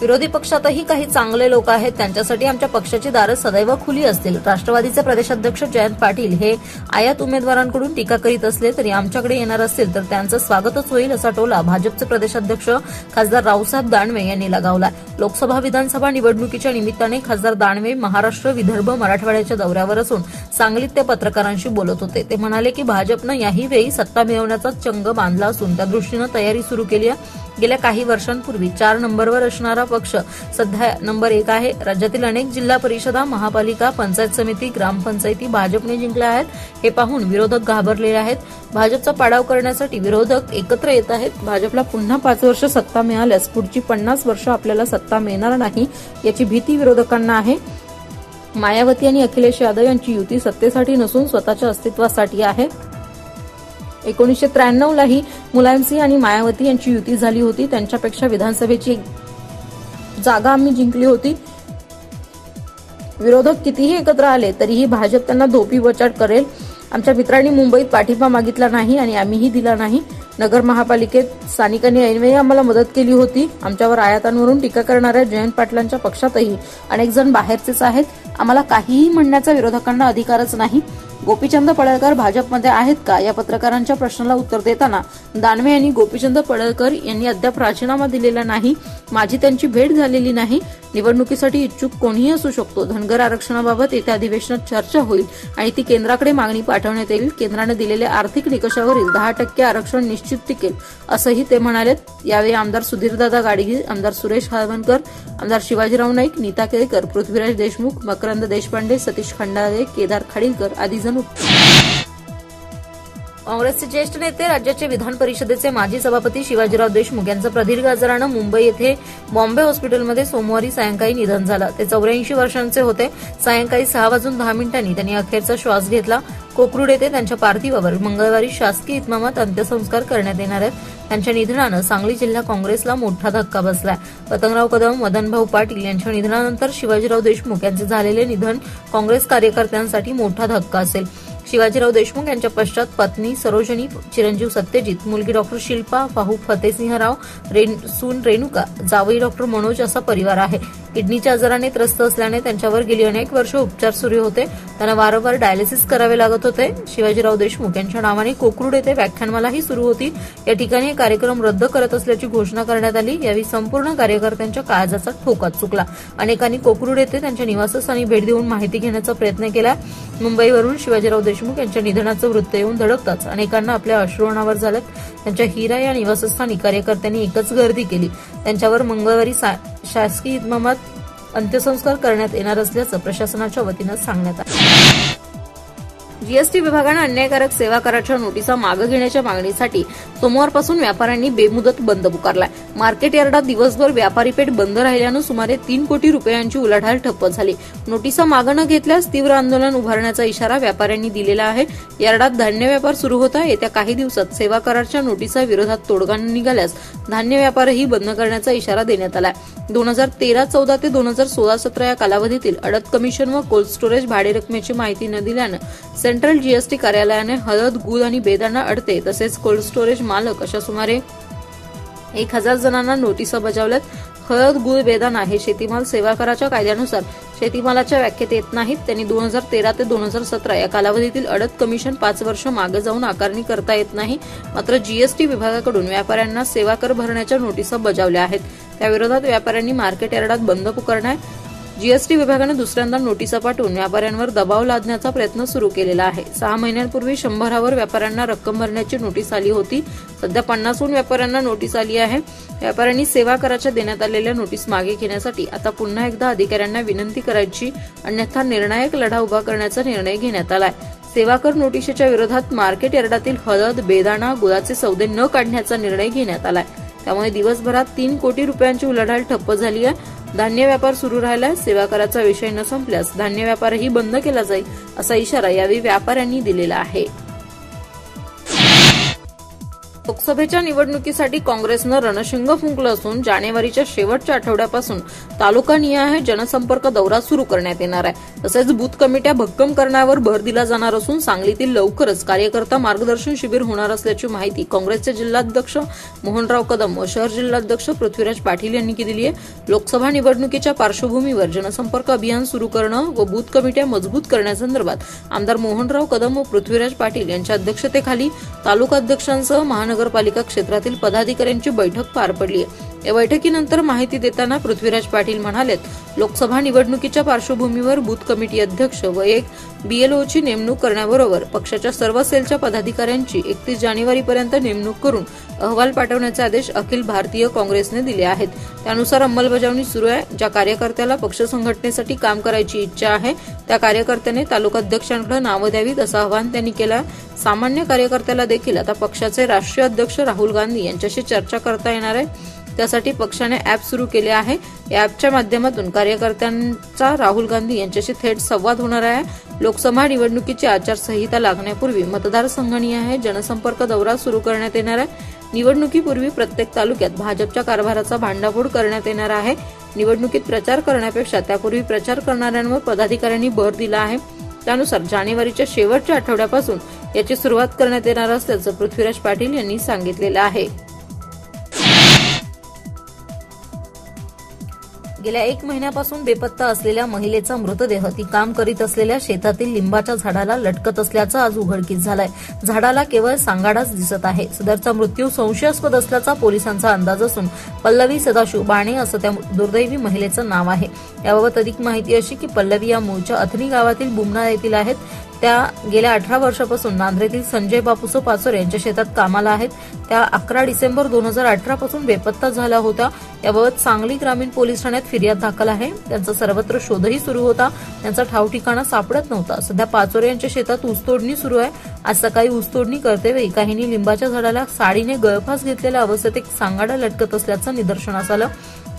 विरोधी पक्षातही काही चांगले लोक आहेत. त्यांच्यासाठी आमच्या पक्षाची दारं सदैव खुली असतील. राष्ट्रवादीचे प्रदेशाध्यक्ष जयंत पाटील हे आयात उमेदवारांकडून टीका करीत असले तरी आमच्याकडे येणार असतील तर त्यांचं स्वागतच होईल असा टोला भाजपचे प्रदेशाध्यक्ष खासदार रावसाहेब दानवे यांनी लगावला लोकसभा विधानसभा निवडणुकीच्या निमित्ताने खासदार दानवे महाराष्ट्र विदर्भ मराठवाड्याच्या दौऱ्यावर असून सांगलीत ते पत्रकारांशी बोलत होते. ते म्हणाले की भाजपनं याही वेळी सत्ता मिळवण्याचा चंग बांधला असून त्या दृष्टीनं तयारी सुरू केली आहे. गेल्या काही वर्षांपूर्वी चार नंबरवर असणारा पक्ष सध्या नंबर एक आहे. राज्यातील अनेक जिल्हा परिषदा महापालिका पंचायत समिती ग्रामपंचायती भाजपने जिंकल्या आहेत. हे पाहून विरोधक घाबरलेले आहेत. भाजपचा पाडाव करण्यासाठी विरोधक एकत्र येत आहेत. भाजपला पुन्हा पाच वर्ष सत्ता मिळाल्यास पुढची पन्नास वर्ष आपल्याला सत्ता मिळणार नाही याची भीती विरोधकांना आहे. मायावती आणि अखिलेश यादव यांची युती सत्तेसाठी नसून स्वतःच्या अस्तित्वासाठी आहे. एकोणीसशे त्र्याण्णवलाही मुलायमसिंह आणि मायावती यांची युती झाली होती. त्यांच्यापेक्षा विधानसभेची जागा आम्ही जिंकली होती. विरोधक कितीही एकत्र आले तरीही भाजप त्यांना धोपी बचाट करेल. आमच्या मित्रांनी मुंबईत पाठिंबा मागितला नाही आणि आम्हीही दिला नाही. नगर महापालिकेत स्थानिकांनी ऐनवेळी आम्हाला मदत केली होती. आमच्यावर आयातांवरून टीका करणाऱ्या जयंत पाटलांच्या पक्षातही अनेक जण बाहेरचेच आहेत. आम्हाला काहीही म्हणण्याचा विरोधकांना अधिकारच नाही. गोपीचंद पडळकर भाजपमध्ये आहेत का? या पत्रकारांच्या प्रश्नाला उत्तर देताना दानवे यांनी गोपीचंद पडळकर यांनी अद्याप राजीनामा दिलेला नाही. माझी त्यांची भेट झालेली नाही. निवडणुकीसाठी इच्छुक कोणीही असू शकतो. धनगर आरक्षणाबाबत येत्या अधिवेशनात चर्चा होईल आणि ती केंद्राकडे मागणी पाठवण्यात येईल. केंद्राने दिलेल्या आर्थिक निकषावरील दहा टक्के आरक्षण निश्चित टिकेल असंही ते म्हणालेत. यावेळी आमदार सुधीरदादा गाडगी आमदार सुरेश हळवणकर आमदार शिवाजीराव नाईक नीता केळकर पृथ्वीराज देशमुख मकरंद देशपांडे सतीश खंडारे केदार खाडीलकर आदी जण काँग्रेसचे ज्येष्ठ नेते राज्याचे विधान परिषदेचे माजी सभापती शिवाजीराव देशमुख यांचं प्रदीर्घ आजारानं मुंबई येथे बॉम्बे हॉस्पिटलमध्ये सोमवारी सायंकाळी निधन झालं. ते चौऱ्याऐंशी वर्षांचे होते. सायंकाळी सहा वाजून दहा मिनिटांनी त्यांनी अखेरचा श्वास घेतला. कोकरूड येथे त्यांच्या पार्थिवावर मंगळवारी शासकीय इतमामात अंत्यसंस्कार करण्यात येणार आहेत. त्यांच्या निधनानं सांगली जिल्हा काँग्रेसला मोठा धक्का बसलाय. पतंगराव कदम मदनभाऊ पाटील यांच्या निधनानंतर शिवाजीराव देशमुख यांचे झालेले निधन काँग्रेस कार्यकर्त्यांसाठी मोठा धक्का असेल. शिवाजीराव देशमुख यांच्या पश्चात पत्नी सरोजनी चिरंजीव सत्यजित मुलगी डॉक्टर शिल्पा भाऊ फतेसिंहराव रेन, सून रेणुका जावई डॉक्टर मनोज असा परिवार आहे. किडनीच्या आजाराने त्रस्त असल्याने त्यांच्यावर गेली अनेक वर्ष उपचार सुरू होते. त्यांना वारंवार डायलिसिस करावे लागत होते. शिवाजीराव देशमुख यांच्या नावाने कोकरूड येथे व्याख्यानमालाही सुरू होती. या ठिकाणी कार्यक्रम रद्द करत असल्याची घोषणा करण्यात आली. यावेळी संपूर्ण कार्यकर्त्यांच्या काळजाचा ठोकाच चुकला. अनेकांनी कोकरूड येथे त्यांच्या निवासस्थानी भेट देऊन माहिती घेण्याचा प्रयत्न केला. मुंबईवरून शिवाजीराव देशमुख यांच्या निधनाचं वृत्त येऊन धडकताच अनेकांना आपल्या अश्रुणावर झालं त्यांच्या हिरा या निवासस्थानी कार्यकर्त्यांनी एकच गर्दी केली. त्यांच्यावर मंगळवारी शासकीय इतमामात अंत्यसंस्कार करण्यात येणार असल्याचं प्रशासनाच्या वतीनं सांगण्यात आलं. जीएसटी विभागानं अन्यायकारक सेवा कराच्या नोटिसा मागे घेण्याच्या मागणीसाठी सोमवारपासून व्यापाऱ्यांनी बेमुदत बंद पुकारलाय. मार्केट यार्डात दिवसभर व्यापारी पेठ बंद राहिल्यानं सुमारे तीन कोटी रुपयांची उलाढाल ठप्प झाली. नोटिसा मागे न घेतल्यास तीव्र आंदोलन उभारण्याचा इशारा व्यापाऱ्यांनी दिलेला आहे. यार्डात धान्य व्यापार सुरू होता येत्या काही दिवसात सेवा कराच्या नोटिसा विरोधात तोडगा निघाल्यास धान्य व्यापारही बंद करण्याचा इशारा देण्यात आला दोन हजार तेरा चौदा ते दोन हजार सोळा सतरा या कालावधीतील अडत कमिशन व कोल्ड स्टोरेज भाडे रकमेची माहिती न दिल्यानं सेंट्रल जीएसटी कार्यालयाने हळद गुळ आणि बेदाणा अडते तसेच कोल्ड स्टोरेज मालक अशा सुमारे एक हजार जणांना नोटिसा बजावल्यात हळद गुळ बेदाणा हे शेतीमाल सेवा कराच्या कायद्यानुसार शेतीमालाच्या व्याख्येत येत नाहीत. त्यांनी दोन हजार तेरा ते दोन हजार सतरा या कालावधीतील अडत कमिशन पाच वर्ष मागे जाऊन आकारणी करता येत नाही. मात्र जीएसटी विभागाकडून व्यापाऱ्यांना सेवा कर भरण्याच्या नोटिसा बजावल्या आहेत. त्याविरोधात व्यापाऱ्यांनी मार्केट यार्डात बंद पुकारणार जीएसटी विभागानं दुसऱ्यांदा नोटिसा पाठवून व्यापाऱ्यांवर दबाव लादण्याचा प्रयत्न सुरू केलेला आहे. सहा महिन्यांपूर्वी शंभरावर व्यापाऱ्यांना रक्कम भरण्याची नोटीस आली होती. सध्या पन्नासहून व्यापाऱ्यांना नोटीस आली आहे. व्यापाऱ्यांनी सेवा कराच्या देण्यात आलेल्या नोटीस मागे घेण्यासाठी आता पुन्हा एकदा अधिकाऱ्यांना विनंती करायची. अन्यथा निर्णायक लढा उभा करण्याचा निर्णय घेण्यात आलाय. सेवा कर नोटिशीच्या विरोधात मार्केट यार्डातील हळद बेदाणा गुळाचे सौदे न काढण्याचा निर्णय घेण्यात आलाय. त्यामुळे दिवसभरात तीन कोटी रुपयांची उलाढाल ठप्प झाली आहे. धान्य व्यापार सुरू राहिल्यास सेवा कराचा विषय न संपल्यास धान्य व्यापारही बंद केला जाईल असा इशारा यावेळी व्यापाऱ्यांनी दिलेला आहे. लोकसभेच्या निवडणुकीसाठी काँग्रेसनं रणशिंग फुंकलं असून जानेवारीच्या शेवटच्या आठवड्यापासून तालुकानिहाय जनसंपर्क दौरा सुरू करण्यात येणार आहे. तसेच बूथ कमिट्या भक्कम करण्यावर भर दिला जाणार असून सांगलीतील लवकरच कार्यकर्ता मार्गदर्शन शिबिर होणार असल्याची माहिती काँग्रेसचे जिल्हाध्यक्ष मोहनराव कदम व शहर जिल्हाध्यक्ष पृथ्वीराज पाटील यांनी दिली आहे. लोकसभा निवडणुकीच्या पार्श्वभूमीवर जनसंपर्क अभियान सुरू करणं व बूथ कमिट्या मजबूत करण्यासंदर्भात आमदार मोहनराव कदम व पृथ्वीराज पाटील यांच्या अध्यक्षतेखाली तालुकाध्यक्षांसह महानगरपालिका क्षेत्रातील पदाधिकाऱ्यांची बैठक पार पडली आहे. या बैठकीनंतर माहिती देताना पृथ्वीराज पाटील म्हणालेत लोकसभा निवडणुकीच्या पार्श्वभूमीवर बूथ कमिटी अध्यक्ष व एक बीएलओची नेमणूक करण्याबरोबर पक्षाच्या सर्व सेलच्या पदाधिकाऱ्यांची एकतीस जानेवारीपर्यंत नेमणूक करून अहवाल पाठवण्याचे आदेश अखिल भारतीय काँग्रेसने दिले आहेत. त्यानुसार अंमलबजावणी सुरू आहे. ज्या कार्यकर्त्याला पक्ष संघटनेसाठी काम करायची इच्छा आहे त्या कार्यकर्त्याने तालुकाध्यक्षांकडे नावं द्यावीत असं आवाहन त्यांनी केलं सामान्य कार्यकर्त्याला देखील आता पक्षाचे राष्ट्रीय अध्यक्ष राहुल गांधी यांच्याशी चर्चा करता येणार आहे. त्यासाठी पक्षाने ॲप सुरू केले आहे. या अॅपच्या माध्यमातून कार्यकर्त्यांचा राहुल गांधी यांच्याशी थेट संवाद होणार आहे. लोकसभा निवडणुकीची आचारसंहिता लागण्यापूर्वी मतदारसंघनिहाय जनसंपर्क दौरा सुरू करण्यात येणार आहे. निवडणुकीपूर्वी प्रत्येक तालुक्यात भाजपच्या कारभाराचा भांडाफोड करण्यात येणार आहे. निवडणुकीत प्रचार करण्यापेक्षा त्यापूर्वी प्रचार करणाऱ्यांवर पदाधिकाऱ्यांनी भर दिला आहे. त्यानुसार जानेवारीच्या शेवटच्या आठवड्यापासून याची सुरुवात करण्यात येणार असल्याचं पृथ्वीराज पाटील यांनी सांगितलेलं आहे. गेल्या एक महिन्यापासून बेपत्ता असलेल्या महिलेचा मृतदेह ती काम करीत असलेल्या शेतातील लिंबाच्या झाडाला लटकत असल्याचं आज उघडकीस झालंय. झाडाला केवळ सांगाडाच दिसत आहे. सदरचा मृत्यू संशयास्पद असल्याचा पोलिसांचा अंदाज असून पल्लवी सदाशिव बाणे असं त्या दुर्दैवी महिलेचं नाव आहे. याबाबत अधिक माहिती अशी की पल्लवी या मूळच्या अथनी गावातील बुमना येथील आहेत. त्या गेल्या अठरा वर्षापासून नांद्रेतील संजय बापूसो पाचोर यांच्या शेतात कामाला आहेत. त्या अकरा डिसेंबर दोन हजार अठरा पासून बेपत्ता झाला होता याबाबत सांगली ग्रामीण पोलीस ठाण्यात फिर्याद दाखल आहे. त्यांचा सर्वत्र शोधही सुरू होता. त्यांचा ठाव ठिकाणा सापडत नव्हता. सध्या पाचोरे यांच्या शेतात ऊसतोडणी सुरू आहे. आज सकाळी ऊसतोडणी करतेवेळी काहींनी लिंबाच्या झाडाला साडीने गळफास घेतलेल्या अवस्थेत एक सांगाडा लटकत असल्याचं निदर्शनास आलं.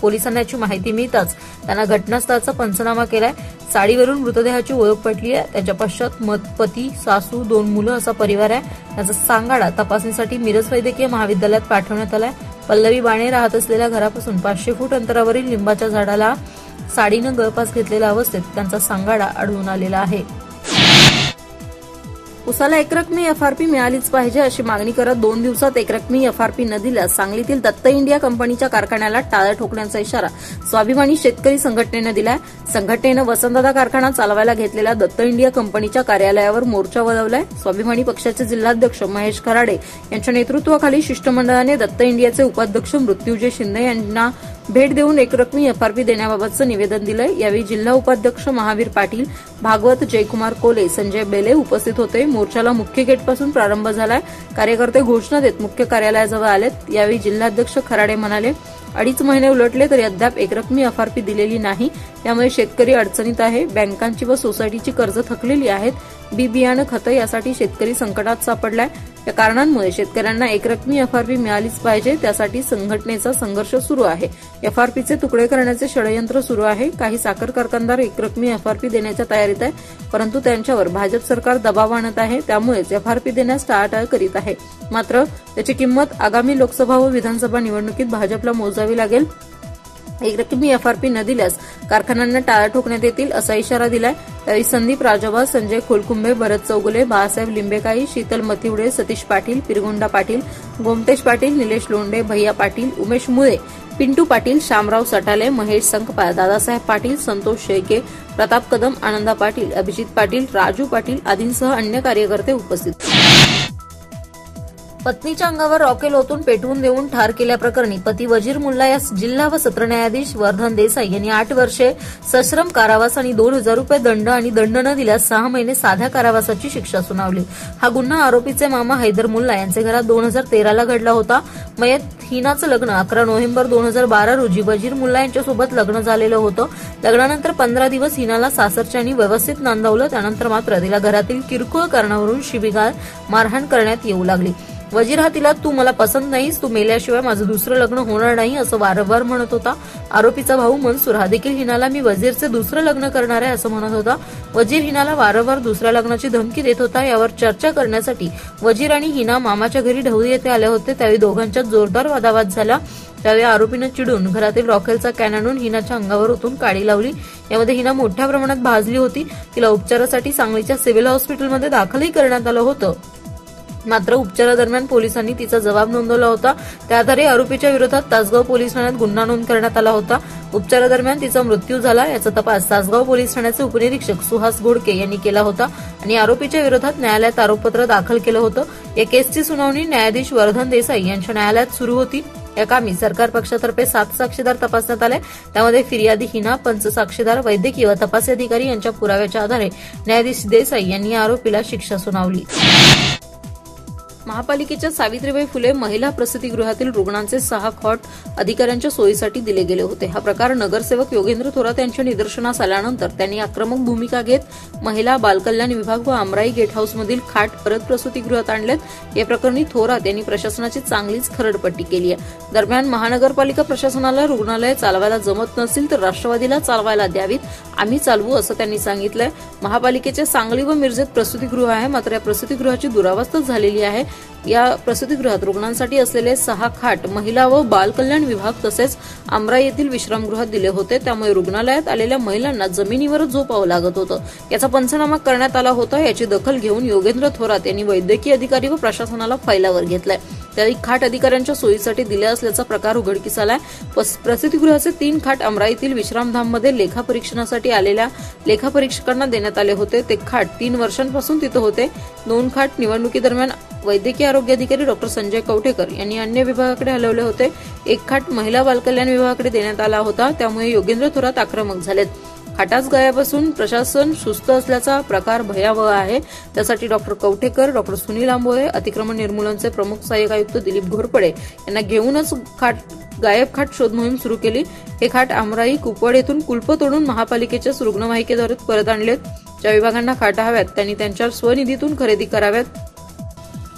पोलिसांना याची माहिती मिळताच त्यांना घटनास्थळाचा पंचनामा केलाय. साडीवरून मृतदेहाची ओळख पटली आहे. त्यांच्या पश्चात पती सासू दोन मुलं असा परिवार आहे. त्याचा सांगाडा तपासणीसाठी मिरज वैद्यकीय महाविद्यालयात पाठवण्यात आलाय. पल्लवी बाणे राहत असलेल्या घरापासून पाचशे फूट अंतरावरील लिंबाच्या झाडाला साडीनं गळपास घेतलेल्या अवस्थेत त्यांचा सांगाडा आढळून आलेला आहे. उसाला एकरकमी एफआरपी मिळालीच पाहिजे अशी मागणी करत दोन दिवसात एकरकमी एफआरपी न दिल्यास सांगलीतील दत्त इंडिया कंपनीच्या कारखान्याला टाळं ठोकण्याचा इशारा स्वाभिमानी शेतकरी संघटनेनं दिलाय. संघटनेनं वसंतदादा कारखाना चालवायला घेतलेल्या दत्त इंडिया कंपनीच्या कार्यालयावर मोर्चा वळवलाय स्वाभिमानी पक्षाचे जिल्हाध्यक्ष महेश खराडे यांच्या नेतृत्वाखाली शिष्टमंडळाने दत्त इंडियाचे उपाध्यक्ष मृत्यूजय शिंदे यांना भेट देऊन एकरकमी एफआरपी देण्याबाबतचं निवेदन दिलंय. यावेळी जिल्हा उपाध्यक्ष महावीर पाटील भागवत जयकुमार कोले संजय बेले उपस्थित होते. मोर्चाला मुख्य गेटपासून प्रारंभ झालाय. कार्यकर्ते घोषणा देत मुख्य कार्यालयाजवळ आलेत. यावेळी जिल्हाध्यक्ष खराडे म्हणाले अडीच महिने उलटले तरी अद्याप एकरकमी एफआरपी दिलेली नाही. त्यामुळे शेतकरी अडचणीत आहे. बँकांची व सोसायटीची कर्ज थकलेली आहेत. बी बियाणं खतं यासाठी शेतकरी संकटात सापडलाय. या कारणांमुळे शेतकऱ्यांना एकरकमी एफआरपी मिळालीच पाहिजे. त्यासाठी संघटनेचा संघर्ष सुरू आहे. एफआरपीचे तुकडे करण्याचे षडयंत्र सुरू आहे. काही साखर कारखानदार एकरकमी एफआरपी देण्याच्या तयारीत आहे परंतु त्यांच्यावर भाजप सरकार दबाव आणत आहे. त्यामुळेच एफआरपी देण्यास टाळाटाळ करीत आहे. मात्र त्याची किंमत आगामी लोकसभा व विधानसभा निवडणुकीत भाजपला मोजावी लागेल. एक रकमी एफआरपी न दिल्यास कारखान्यांना टाळा ठोकण्यात येतील असा इशारा दिलाय. त्यावेळी संदीप राजावा संजय खोलकुंभे भरत चौगुले बाळासाहेब लिंबेकाई शीतल मथिवडे सतीश पाटील पिरगोंडा पाटील गोमटेश पाटील निलेश लोंडे भैया पाटील उमेश मुळे पिंटू पाटील शामराव सटाले महेश संकपाळ दादासाहेब पाटील संतोष शेळके प्रताप कदम आनंदा पाटील अभिजित पाटील राजू पाटील आदींसह अन्य कार्यकर्ते उपस्थित पत्नीच्या अंगावर रॉकेल ओतून पेटवून देऊन ठार केल्याप्रकरणी पती वजीर मुल्ला या जिल्हा व सत्र न्यायाधीश वर्धन देसाई यांनी आठ वर्षे सश्रम कारावास आणि दोन हजार रुपये दंड आणि दंड न दिल्यास सहा महिने साध्या कारावासाची शिक्षा सुनावली. हा गुन्हा आरोपीचे मामा हैदर मुल्ला यांचे घरात दोन हजार तेराला घडला होता. मयत हिनाचं लग्न अकरा नोव्हेंबर दोन हजार बारा रोजी वजीर मुल्ला यांच्यासोबत लग्न झालेलं होतं. लग्नानंतर पंधरा दिवस हिनाला सासरच्यांनी व्यवस्थित नांदवलं. त्यानंतर मात्र तिला घरातील किरकोळ कारणावरून शिबिगार मारहाण करण्यात येऊ लागली. वजीर हा तिला तू मला पसंत नाहीस तू मेल्याशिवाय माझं दुसरं लग्न होणार नाही असं वारंवार म्हणत होता. आरोपीचा भाऊ मनसूर हा देखील हिनाला मी वजीरचे दुसरं लग्न करणार आहे असं म्हणत होता. वजीर हिनाला वारंवार दुसऱ्या लग्नाची धमकी देत होता. यावर चर्चा करण्यासाठी वजीर आणि हिना मामाच्या घरी ढवळी येथे आले होते. त्यावेळी दोघांच्यात जोरदार वादावाद झाला. त्यावेळी आरोपीनं चिडून घरातील रॉकेलचा कॅन आणून हिनाच्या अंगावर ओतून काडी लावली. यामध्ये हिना मोठ्या प्रमाणात भाजली होती. तिला उपचारासाठी सांगलीच्या सिव्हिल हॉस्पिटलमध्ये दाखलही करण्यात आलं होतं. मात्र उपचारादरम्यान पोलिसांनी तिचा जबाब नोंदवला होता. त्या आधारे आरोपीच्या विरोधात तासगाव पोलीस ठाण्यात गुन्हा नोंद करण्यात आला होता. उपचारादरम्यान तिचा मृत्यू झाला याचा तपास तासगाव पोलीस ठाण्याचे उपनिरीक्षक सुहास घोडके यांनी केला होता आणि आरोपीच्या विरोधात न्यायालयात आरोपपत्र दाखल केलं होतं. या केसची सुनावणी न्यायाधीश वर्धन देसाई यांच्या न्यायालयात सुरू होती. या कामी सरकार पक्षातर्फे सात साक्षीदार तपासण्यात आले. त्यामध्ये फिर्यादी हिना पंच साक्षीदार वैद्यकीय व तपासी अधिकारी यांच्या पुराव्याच्या आधारे न्यायाधीश देसाई यांनी या आरोपीला शिक्षा सुनावली. महापालिकेच्या सावित्रीबाई फुले महिला प्रसूतीगृहातील रुग्णांचे सहा खॉट अधिकाऱ्यांच्या सोयीसाठी दिले गेले होते. हा प्रकार नगरसेवक योगेंद्र थोरात यांच्या निदर्शनास आल्यानंतर त्यांनी आक्रमक भूमिका घेत महिला बालकल्याण विभाग व आमराई गेट हाऊसमधील खाट परत प्रसूतीगृहात आणलेत. या प्रकरणी थोरात यांनी प्रशासनाची चांगलीच खरडपट्टी केली आहे. दरम्यान महानगरपालिका प्रशासनाला रुग्णालय चालवायला जमत नसेल तर राष्ट्रवादीला चालवायला द्यावीत. आम्ही चालवू असं त्यांनी सांगितलंय. महापालिकेचे सांगली व मिरजेत प्रसूतीगृह आहे मात्र या प्रसूतीगृहाची दुरावस्था झालेली आहे. या प्रसूतीगृहात रुग्णांसाठी असलेले सहा खाट महिला व बाल कल्याण विभाग तसेच आमरा येथील विश्रामगृहात दिले होते. त्यामुळे रुग्णालयात आलेल्या महिलांना जमिनीवरच झोपावं लागत होतं. याचा पंचनामा करण्यात आला होता. याची दखल घेऊन योगेंद्र थोरात यांनी वैद्यकीय अधिकारी व प्रशासनाला फैलावर घेतलाय. त्यावेळी खाट अधिकाऱ्यांच्या सोयीसाठी दिल्या असल्याचा प्रकार उघडकीस आलाय प्रसिद्धीगृहाचे तीन खाट अमराईतील विश्रामधाममध्ये लेखापरीक्षणासाठी आलेल्या लेखापरीक्षकांना देण्यात आले होते. ते खाट तीन वर्षांपासून तिथं होते. दोन खाट निवडणुकीदरम्यान वैद्यकीय आरोग्य अधिकारी डॉक्टर संजय कवठेकर यांनी अन्य विभागाकडे हलवले होते. एक खाट महिला बालकल्याण विभागाकडे देण्यात आला होता. त्यामुळे योगेंद्र थोरात आक्रमक झालेत. खाटाच गायब असून प्रशासन सुस्त असल्याचा प्रकार भयावह आहे. त्यासाठी डॉक्टर कवठेकर डॉक्टर सुनील आंबोळे अतिक्रमण निर्मूलनचे प्रमुख सहाय्यक आयुक्त दिलीप घोरपडे यांना घेऊनच खाट गायब खाट शोध मोहीम सुरू केली. हे खाट आमराई कुपवाड येथून कुलप तोडून महापालिकेच्या रुग्णवाहिकेद्वारे परत आणलेत. ज्या विभागांना खाटा हव्यात त्यांनी त्यांच्या स्वनिधीतून खरेदी कराव्यात.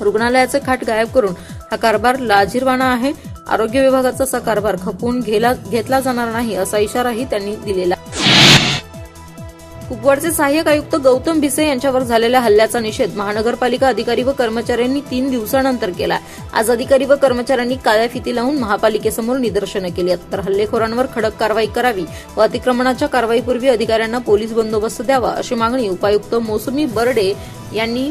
रुग्णालयाचे खाट गायब करून हा कारभार लाजीरवाणा आहे. आरोग्य विभागाचा असा कारभार खपवून घेतला जाणार नाही असा इशाराही त्यांनी दिलेला. कुपवाडचे सहाय्यक आयुक्त गौतम भिसे यांच्यावर झालेल्या हल्ल्याचा निषेध महानगरपालिका अधिकारी व कर्मचाऱ्यांनी तीन दिवसानंतर केला. आज अधिकारी व कर्मचाऱ्यांनी काळ्या फिती लावून महापालिकेसमोर निदर्शनं केली. तर हल्लेखोरांवर खडक कारवाई करावी व अतिक्रमणाच्या कारवाईपूर्वी अधिकाऱ्यांना पोलीस बंदोबस्त द्यावा अशी मागणी उपायुक्त मोसमी बर्डे यांनी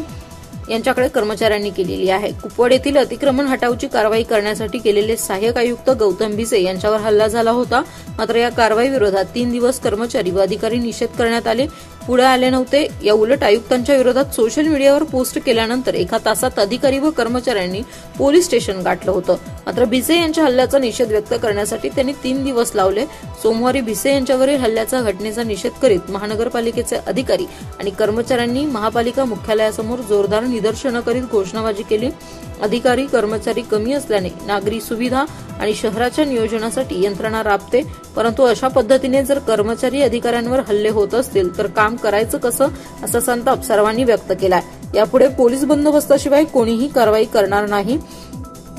यांच्याकडे कर्मचाऱ्यांनी केलेली आहे. कुपवाड येथील अतिक्रमण हटावची कारवाई करण्यासाठी केलेले सहाय्यक आयुक्त गौतम भिसे यांच्यावर हल्ला झाला होता. मात्र या कारवाई विरोधात तीन दिवस कर्मचारी व अधिकारी निषेध करण्यात आले. पुढे आले नव्हते. या उलट आयुक्तांच्या विरोधात सोशल मीडियावर पोस्ट केल्यानंतर एका तासात अधिकारी व कर्मचाऱ्यांनी पोलीस स्टेशन गाठलं होतं. मात्र भिसे यांच्या हल्ल्याचा निषेध व्यक्त करण्यासाठी त्यांनी तीन दिवस लावले. सोमवारी भिसे यांच्यावरील हल्ल्याचा घटनेचा निषेध करीत महानगरपालिकेचे अधिकारी आणि कर्मचाऱ्यांनी महापालिका मुख्यालयासमोर जोरदार निदर्शनं करीत घोषणाबाजी केली. अधिकारी कर्मचारी कमी असल्याने नागरी सुविधा आणि शहराच्या नियोजनासाठी यंत्रणा राबते. परंतु अशा पद्धतीने जर कर्मचारी अधिकाऱ्यांवर हल्ले होत असतील तर काम करायचं कसं? असा संताप सर्वांनी व्यक्त केलाय. यापुढे पोलीस बंदोबस्ताशिवाय कोणीही कारवाई करणार नाही.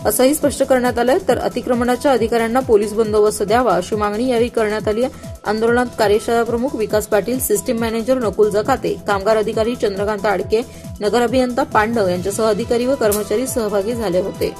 असंही स्पष्ट करण्यात आलं तर अतिक्रमणाच्या अधिकाऱ्यांना पोलीस बंदोबस्त द्यावा अशी मागणी यावेळी करण्यात आली आहे. आंदोलनात कार्यशाळा प्रमुख विकास पाटील सिस्टीम मॅनेजर नकुल जकाते कामगार अधिकारी चंद्रकांत आडके नगर अभियंता पांडव यांच्यासह अधिकारी व कर्मचारी सहभागी झाले होते.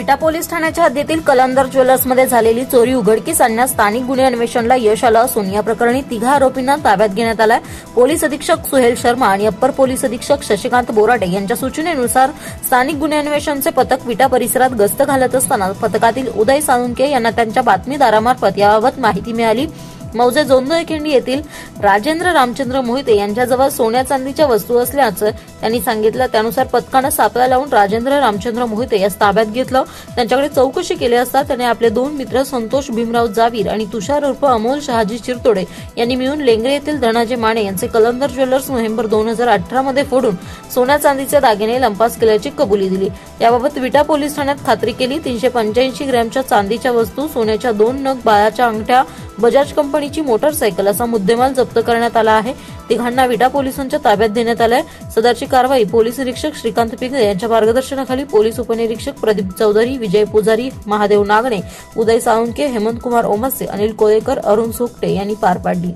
विटा पोलीस ठाण्याच्या हद्दीतील कलंदर ज्वेलर्समध्ये झालेली चोरी उघडकीस आणण्यास स्थानिक गुन्हे अन्वेषणला यश आलं असून या प्रकरणी तिघा आरोपींना ताब्यात घेण्यात आलाय. पोलीस अधीक्षक सुहेल शर्मा आणि अप्पर पोलीस अधीक्षक शशिकांत बोराटे यांच्या सूचनेनुसार स्थानिक गुन्हे अन्वेषणचे पथक विटा परिसरात गस्त घालत असताना पथकातील उदय साळुंके यांना त्यांच्या बातमीदारामार्फत याबाबत माहिती मिळाली. मौजे जोंदळखिंडी येथील राजेंद्र रामचंद्र मोहिते यांच्याजवळ सोन्या चांदीच्या वस्तू असल्याचं त्यांनी सांगितलं. त्यानुसार पथकानं सापळा लावून राजेंद्र रामचंद्र मोहिते यास ताब्यात घेतलं. त्यांच्याकडे चौकशी केली असता त्याने आपले दोन मित्र संतोष भीमराव जावीर आणि तुषार उर्फ अमोल शहाजी चिरतोडे यांनी मिळून लेंगरे येथील धनाजी माने यांचे कलंदर ज्वेलर्स नोव्हेंबर दोन हजार अठरा मध्ये फोडून सोन्या चांदीचे दागिने लंपास केल्याची कबुली दिली. याबाबत विटा पोलीस ठाण्यात खात्री केली. तीनशे पंच्याऐंशी ग्रॅमच्या चांदीच्या वस्तू सोन्याच्या दोन नग बाळाच्या अंगठ्या बजाज कंपनी कंपनीची मोटरसायकल असा मुद्देमाल जप्त करण्यात आला आहे. तिघांना विटा पोलिसांच्या ताब्यात देण्यात आलाय सदरची कारवाई पोलीस निरीक्षक श्रीकांत पिंगळे यांच्या मार्गदर्शनाखाली पोलीस उपनिरीक्षक प्रदीप चौधरी विजय पुजारी महादेव नागणे उदय साळुंके हेमंत कुमार ओमसे अनिल कोळेकर अरुण सोपटे यांनी पार पाडली.